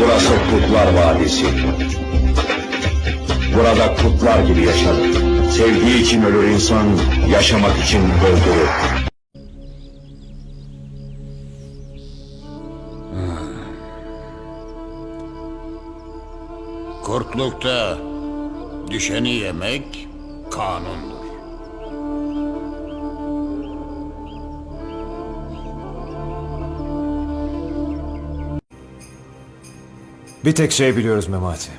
Burası Kurtlar Vadisi. Burada kurtlar gibi yaşanır. Sevdiği için ölür insan, yaşamak için öldürür. Kurtlukta düşeni yemek kanundur. Bir tek şey biliyoruz Memati.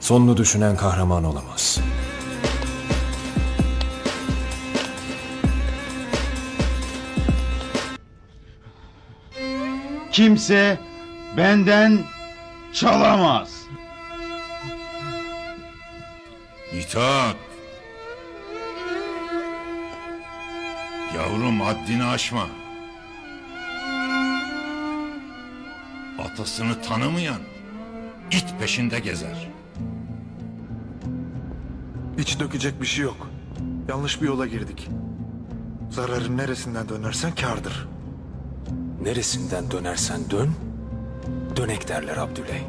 Sonunu düşünen kahraman olamaz. Kimse benden çalamaz. İtaat. Yavrum haddini aşma. Atasını tanımayan it peşinde gezer. İç dökecek bir şey yok. Yanlış bir yola girdik. Zararın neresinden dönersen kârdır. Neresinden dönersen dön, dönek derler Abdüley.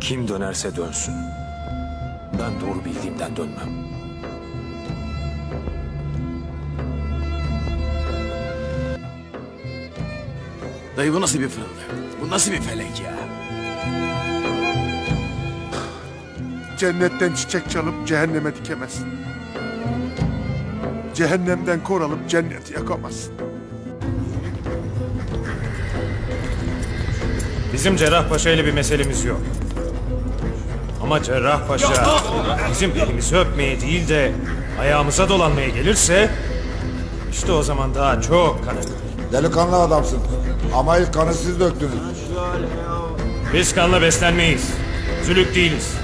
Kim dönerse dönsün. Ben doğru bildiğimden dönmem. Dayı bu nasıl bir fırıldı? Bu nasıl bir felek ya? Cennetten çiçek çalıp cehenneme dikemezsin. Cehennemden kor alıp cenneti yakamazsın. Bizim Cerrahpaşa ile bir meselemiz yok. Ama Cerrahpaşa bizim elimizi öpmeye değil de ayağımıza dolanmaya gelirse işte o zaman daha çok kan akar. Delikanlı adamsın. Ama ilk kanı siz döktünüz. Biz kanla beslenmeyiz. Zülük değiliz.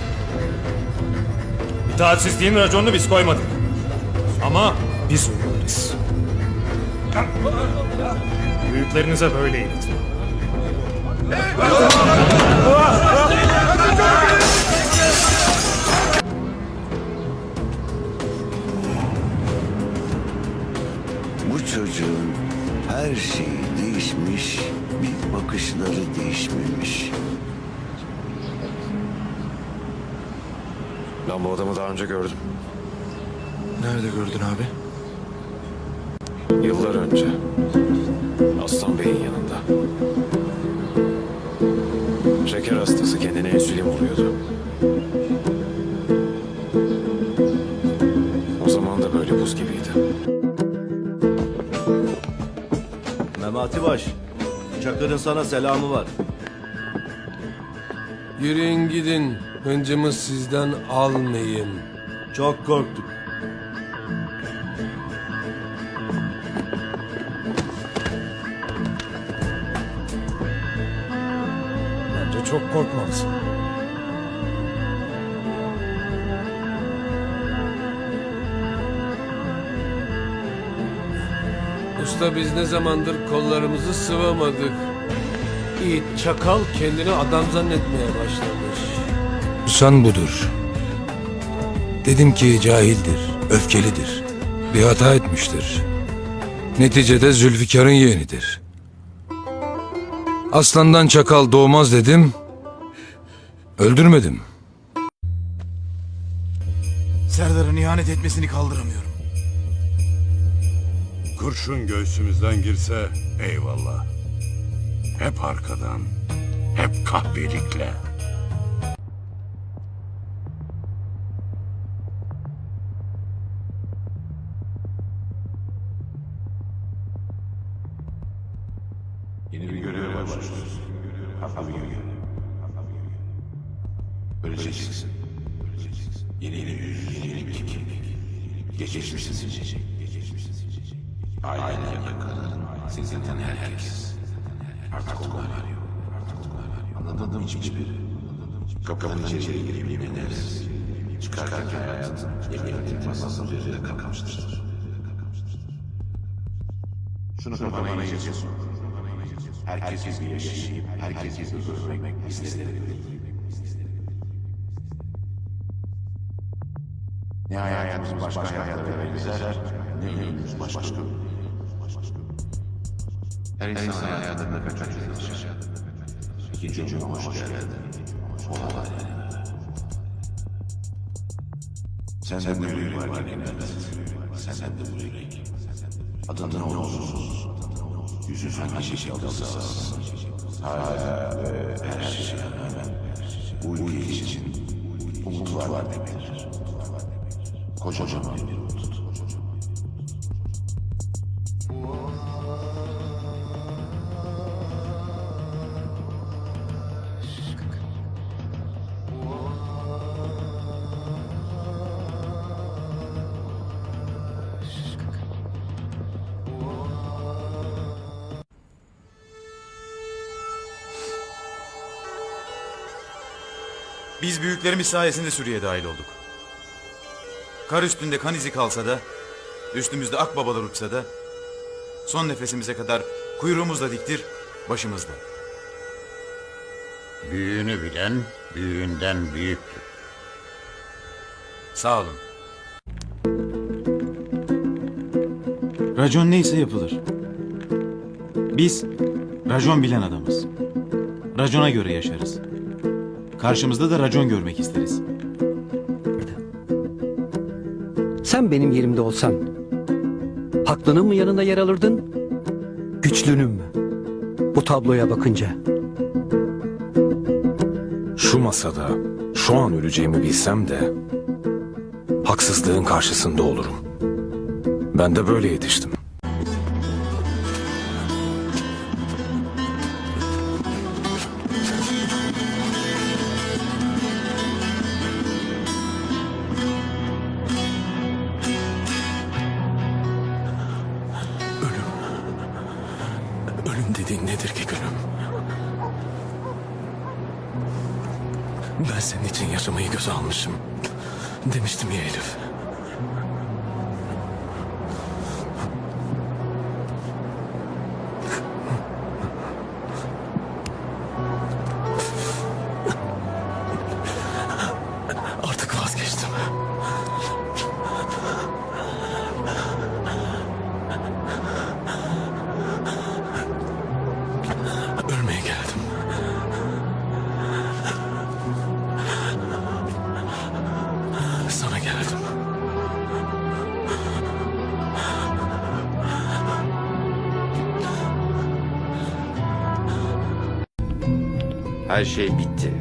İtaatsizliğin raconunu biz koymadık. Ama biz uygularız. Büyüklerinize böyle eğitin. Bu çocuğun her şeyi değişmiş, bir bakışları değişmemiş. Ben bu adamı daha önce gördüm. Nerede gördün abi? Yıllar önce. Aslan Bey'in yanında. Şeker hastası kendine insülin vuruyordu. Memati Baş, Çakır'ın sana selamı var. Yürüyün gidin. Hıncımı sizden almayayım. Çok korktuk. Bence çok korkmalısın. Usta biz ne zamandır kollarımızı sıvamadık. İyi çakal kendini adam zannetmeye başlamış. San budur. Dedim ki cahildir, öfkelidir. Bir hata etmiştir. Neticede Zülfikar'ın yeğenidir. Aslandan çakal doğmaz dedim. Öldürmedim. Serdar'ın ihanet etmesini kaldıramıyorum. Kurşun göğsümüzden girse eyvallah. Hep arkadan, hep kahpelikle. Yeni bir göreve başlıyoruz. Kafa bir görev. Öleceksin. Yeni yeni yüz, yeni yeni kimlik. Geçmişsin seçecek. Ailen, yakınların, seni tanıyan herkes. Artık onlar arıyor. Anladığım hiçbir Kapının içeriye girip yemin ederiz. Çıkarken hayatın yemin masasının üzerinde kalkmıştır. Şunu kafana yiyeceksin. Herkes gibi yaşayıp herkes gibi ölmek isterim. Ne hayatımız başka hayatlara benzer, ne ölümümüz başka ölüm. Her insan hayatında kaçak yaşar. İkinci ömür hoş geldin. O haline. Sen de bu yürek var ki Sen de bu yürek. Adın ne olursa olsun. Yüzün hangi şekilde alırsa alsın. Hala ve her şeye rağmen bu ülke için umut var demektir. Kocaman bir umut. Biz büyüklerimiz sayesinde Suriye dahil olduk. Kar üstünde kan izi kalsa da, üstümüzde akbabalar uçsa da, son nefesimize kadar kuyruğumuzla diktir, başımızda. Büyüğünü bilen büyüğünden büyüktür. Sağ olun. Racon neyse yapılır. Biz racon bilen adamız. Racona göre yaşarız. Karşımızda da racon görmek isteriz. Sen benim yerimde olsan haklının mı yanında yer alırdın? Güçlünün mü? Bu tabloya bakınca. Şu masada şu an öleceğimi bilsem de haksızlığın karşısında olurum. Ben de böyle yetiştim. Ölüm. Dediğin nedir ki gülüm? Ben senin için yaşamayı göze almışım. Demiştim ya Elif. Her şey bitti.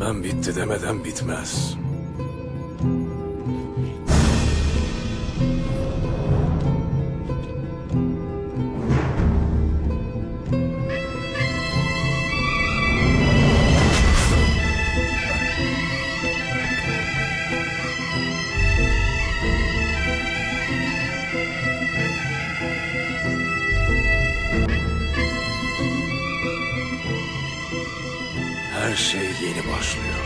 Ben bitti demeden bitmez. Her şey yeni başlıyor.